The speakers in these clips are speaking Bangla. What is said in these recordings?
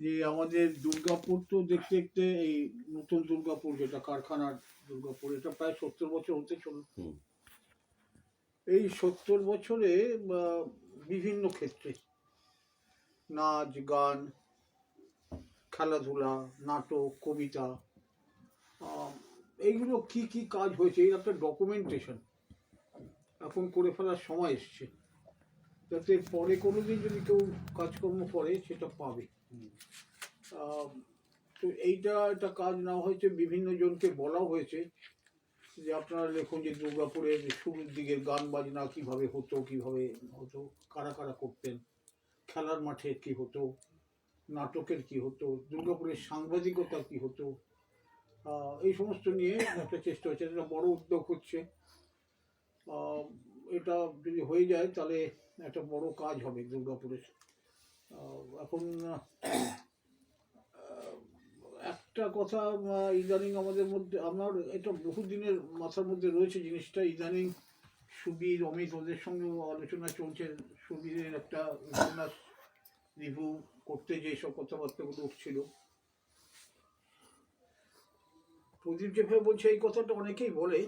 যে আমাদের দুর্গাপুর তো দেখতে দেখতে এই নতুন দুর্গাপুর যেটা কারখানার দুর্গাপুর এটা প্রায় সত্তর বছর হতে চলল এই সত্তর বছরে বিভিন্ন ক্ষেত্রে। নাচ গান খেলাধুলা নাটক কবিতা এইগুলো কি কি কাজ হয়েছে? এই একটা ডকুমেন্টেশন এখন করে ফেলার সময় এসছে। যাতে পরে কোনোদিন যদি কেউ কাজকর্ম করে সেটা পাবে। তো এইটা একটা কাজ নেওয়া হয়েছে, বিভিন্ন জনকে বলাও হয়েছে যে আপনারা লেখুন যে দুর্গাপুরের শুরুর দিকের গান বাজনা কীভাবে হতো কীভাবে হতো, কারা কারা করতেন, খেলার মাঠে কি হতো, নাটকের কি হতো, দুর্গাপুরের সাংবাদিকতা কি হতো এই সমস্ত নিয়ে একটা চেষ্টা হচ্ছে একটা বড় উদ্যোগ হচ্ছে। এটা যদি হয়ে যায় তাহলে একটা বড় কাজ হবে দুর্গাপুরের এখন একটা কথা ইদানিং আমাদের মধ্যে আমার এটা বহুদিনের মাথার মধ্যে রয়েছে জিনিসটা, ইদানিং সুবীর অমিত ওদের সঙ্গেও আলোচনা চলছে, সুবীরের একটা উপন্যাস রিভিউ করতে যে সব কথাবার্তাগুলো উঠছিল। প্রদীপ যেভাবে বলছে, এই কথাটা অনেকেই বলে,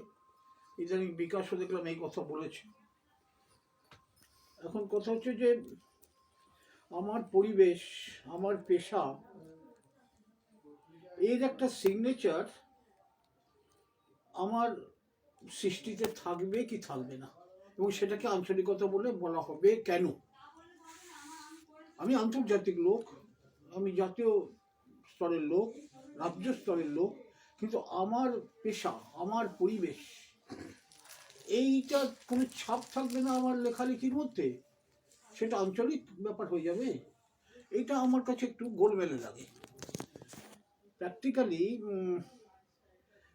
ইদানিং বিকাশও দেখলাম এই কথা বলেছে। এখন কথা হচ্ছে যে আমার পরিবেশ, আমার পেশা, এর একটা সিগনেচার আমার সৃষ্টিতে থাকবে কি থাকবে না? এবং সেটাকে আঞ্চলিকতা বলে বলা হবে কেন? আমি আন্তর্জাতিক লোক, আমি জাতীয় স্তরের লোক, রাজ্য স্তরের লোক, কিন্তু আমার পেশা, আমার পরিবেশ এইটা কোনো ছাপ থাকবে না আমার লেখালেখির মধ্যে? সেটা আঞ্চলিক ব্যাপার হয়ে যাবে। এটা আমার কাছে একটু গোলমেলে লাগে। প্র্যাকটিক্যালি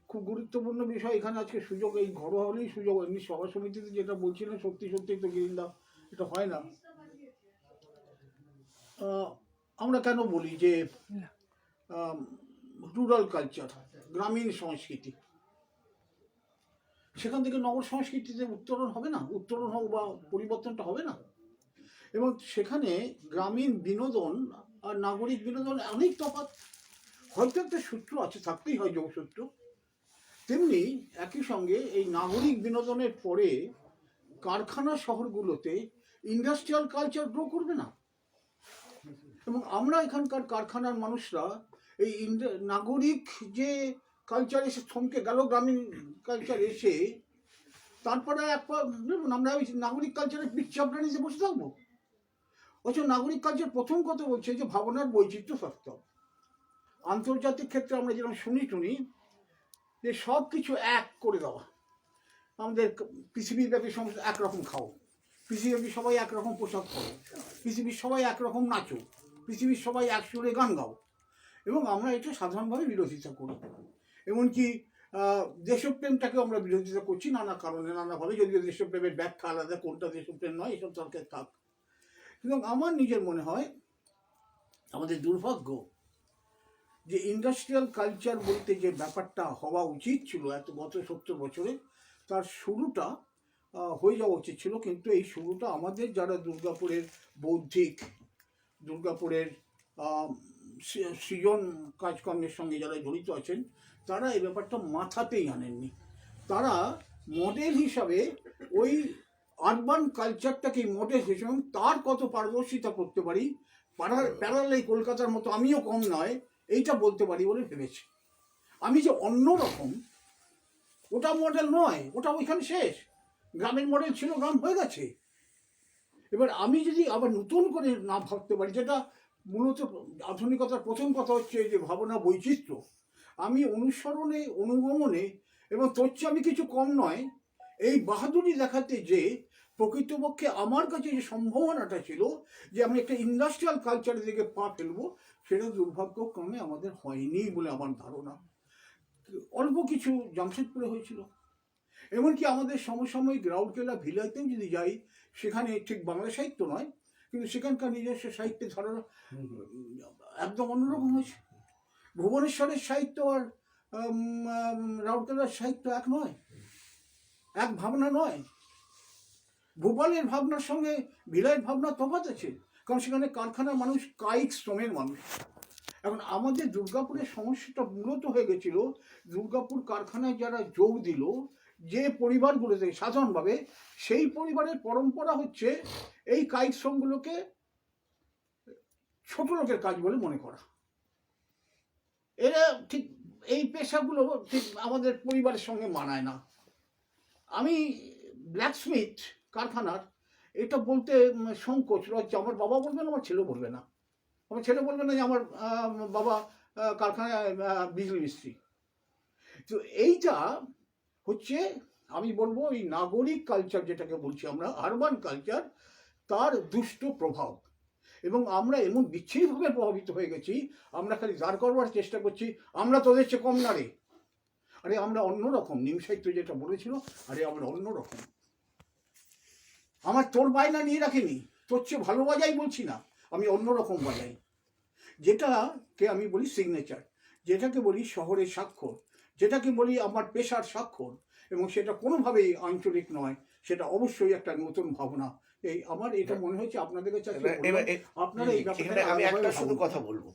খুব গুরুত্বপূর্ণ বিষয় এখানে আজকে সুযোগ, এই ঘরোয়া হলেই সুযোগ এমনি সভা সমিতিতে যেটা বলছিলেন, সত্যি সত্যি তো গিরিন্দা, এটা হয় না। আমরা কেন বলি যে রুরাল কালচার গ্রামীণ সংস্কৃতি? সেখান থেকে নগর সংস্কৃতিতে উত্তরণ হবে না? উত্তরণ হোক বা পরিবর্তনটা হবে না? এবং সেখানে গ্রামীণ বিনোদন আর নাগরিক বিনোদন অনেক তফাৎ। হয়তো একটা সূত্র আছে, থাকতেই হয় যোগসূত্র। তেমনি একই সঙ্গে এই নাগরিক বিনোদনের পরে কারখানা শহরগুলোতে ইন্ডাস্ট্রিয়াল কালচার গ্রো করবে না। এবং আমরা এখানকার কারখানার মানুষরা এই নাগরিক যে কালচার এসে থমকে গেল, গ্রামীণ কালচার এসে, তারপরে একবার আমরা ওই নাগরিক কালচারের চাপড়া নিতে বসে থাকব। অথচ নাগরিক কালচার প্রথম কথা বলছে যে ভাবনার বৈচিত্র্য হবে আন্তর্জাতিক ক্ষেত্রে আমরা যেরকম শুনি টুনি, যে সব কিছু এক করে দেওয়া। আমাদের পৃথিবীব্যাপী সমস্ত একরকম খাও। পৃথিবীব্যাপী সবাই একরকম পোশাক করো পৃথিবীর সবাই একরকম নাচো। পৃথিবীর সবাই এক সুরে গান গাও। এবং আমরা এটা সাধারণভাবে বিরোধিতা করি। এমনকি দেশপ্রেমটাকেও আমরা বিরোধিতা করছি নানা কারণে, নানাভাবে। যদিও দেশপ্রেমের ব্যাখ্যা আলাদা, কোনটা দেশপ্রেম নয়, এসব তর্কের থাক। কিন্তু আমার নিজের মনে হয় আমাদের দুর্ভাগ্য যে ইন্ডাস্ট্রিয়াল কালচার বলতে যে ব্যাপারটা হওয়া উচিত ছিল এত গত সত্তর বছরে, তার শুরুটা হয়ে যাওয়া উচিত ছিল। কিন্তু এই শুরুটা আমাদের যারা দুর্গাপুরের বৌদ্ধিক, দুর্গাপুরের সৃজন কাজকর্মের সঙ্গে যারা জড়িত আছেন, তারা এই ব্যাপারটা মাথাতেই আনেননি। তারা মডেল হিসাবে ওই আরবান কালচারটাকে মডেল হিসেবে তার কত পারদর্শিতা করতে পারি? প্যারালাই কলকাতার মতো আমিও কম নয় এইটা বলতে পারি বলে ভেবেছি। আমি যে অন্য রকম ওটা মডেল নয় ওটা ওইখানে শেষ। গ্রামের মডেল ছিল গ্রাম হয়ে গেছে। এবার আমি যদি আবার নতুন করে না ভাবতে পারি যেটা মূলত আধুনিকতার প্রথম কথা হচ্ছে যে ভাবনা বৈচিত্র্য আমি অনুসরণে অনুগমনে এবং তোর চেয়ে আমি কিছু কম নয় এই বাহাদুরি দেখাতে যে প্রকৃতপক্ষে আমার কাছে যে সম্ভাবনাটা ছিল যে আমি একটা ইন্ডাস্ট্রিয়াল কালচারের দিকে পা ফেলব, সেটা দুর্ভাগ্যক্রমে আমাদের হয়নি বলে আমার ধারণা। অল্প কিছু জামশেদপুরে হয়েছিল। এমনকি আমাদের সমসাময়িক রাউরকেলা ভিলাতেও যদি যাই, সেখানে ঠিক বাংলা সাহিত্য নয়, কিন্তু সেখানকার নিজস্ব সাহিত্যের ধারণা একদম অন্যরকম হয়েছে। ভুবনেশ্বরের সাহিত্য আর রাউরকেলার সাহিত্য এক নয়, এক ভাবনা নয়। ভোপালের ভাবনার সঙ্গে ভিলাইয়ের ভাবনা তফাৎ আছে কারণ সেখানে কারখানার মানুষ কায়িক শ্রমের মানুষ। এখন আমাদের দুর্গাপুরের সমস্যাটা মূলত হয়ে গেছিল, দুর্গাপুর কারখানায় যারা যোগ দিল, যে পরিবারগুলো পরিবারগুলোতে সাধারণভাবে সেই পরিবারের পরম্পরা হচ্ছে এই কায়িক শ্রমগুলোকে ছোট লোকের কাজ বলে মনে করা। এরা ঠিক এই পেশাগুলো ঠিক আমাদের পরিবারের সঙ্গে মানায় না। আমি ব্ল্যাকস্মিথ কারখানার, এটা বলতে সংকোচ, লজ্জা। আমার বাবা বলবে না আমার ছেলে বলবে না। আমার ছেলে বলবে না যে আমার বাবা কারখানায় বিজলি মিস্ত্রি। তো এইটা হচ্ছে, আমি বলব, এই নাগরিক কালচার যেটাকে বলছি আমরা আরবান কালচার তার দুষ্ট প্রভাব। এবং আমরা এমন বিচ্ছিন্নভাবে প্রভাবিত হয়ে গেছি, আমরা খালি দাঁড় করবার চেষ্টা করছি, আমরা তোদের চেয়ে কম না রে। আরে, আমরা অন্যরকম, নিম সাহিত্য যেটা বলেছিল, আরে, আমরা অন্যরকম। আমার তোর বায়না নিয়ে রাখেনি। তোর চেয়ে ভালো বাজাই বলছি না। আমি অন্যরকম বাজাই। যেটাকে আমি বলি সিগনেচার যেটাকে বলি শহরের স্বাক্ষর যেটাকে বলি আমার পেশার স্বাক্ষর এবং সেটা কোনোভাবেই আঞ্চলিক নয় সেটা অবশ্যই একটা নতুন ভাবনা। এই আমার এটা মনে হচ্ছে আপনাদের কাছে আপনারা এই এখানে ব্যাপারটা আমি একটা শুধু কথা বলব।